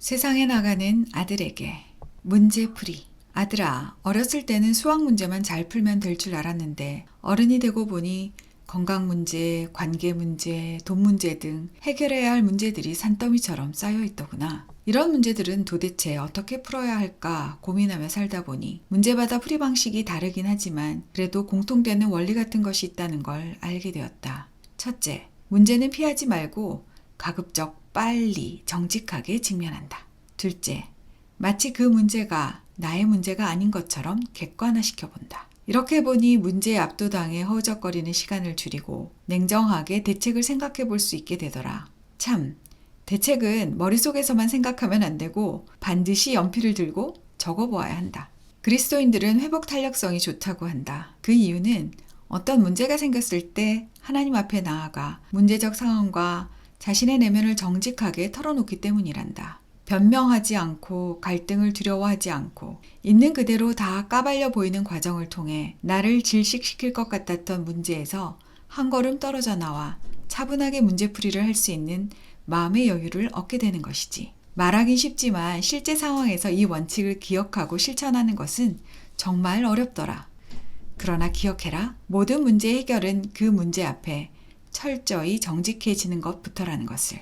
세상에 나가는 아들에게 문제풀이. 아들아, 어렸을 때는 수학 문제만 잘 풀면 될 줄 알았는데 어른이 되고 보니 건강 문제, 관계 문제, 돈 문제 등 해결해야 할 문제들이 산더미처럼 쌓여 있더구나. 이런 문제들은 도대체 어떻게 풀어야 할까 고민하며 살다 보니 문제마다 풀이 방식이 다르긴 하지만 그래도 공통되는 원리 같은 것이 있다는 걸 알게 되었다. 첫째, 문제는 피하지 말고 가급적 빨리 정직하게 직면한다. 둘째, 마치 그 문제가 나의 문제가 아닌 것처럼 객관화시켜 본다. 이렇게 보니 문제에 압도당해 허우적거리는 시간을 줄이고 냉정하게 대책을 생각해 볼 수 있게 되더라. 참, 대책은 머릿속에서만 생각하면 안 되고 반드시 연필을 들고 적어 보아야 한다. 그리스도인들은 회복 탄력성이 좋다고 한다. 그 이유는 어떤 문제가 생겼을 때 하나님 앞에 나아가 문제적 상황과 자신의 내면을 정직하게 털어놓기 때문이란다. 변명하지 않고 갈등을 두려워하지 않고 있는 그대로 다 까발려 보이는 과정을 통해 나를 질식시킬 것 같았던 문제에서 한 걸음 떨어져 나와 차분하게 문제풀이를 할 수 있는 마음의 여유를 얻게 되는 것이지. 말하긴 쉽지만 실제 상황에서 이 원칙을 기억하고 실천하는 것은 정말 어렵더라. 그러나 기억해라. 모든 문제 해결은 그 문제 앞에 철저히 정직해지는 것부터라는 것을.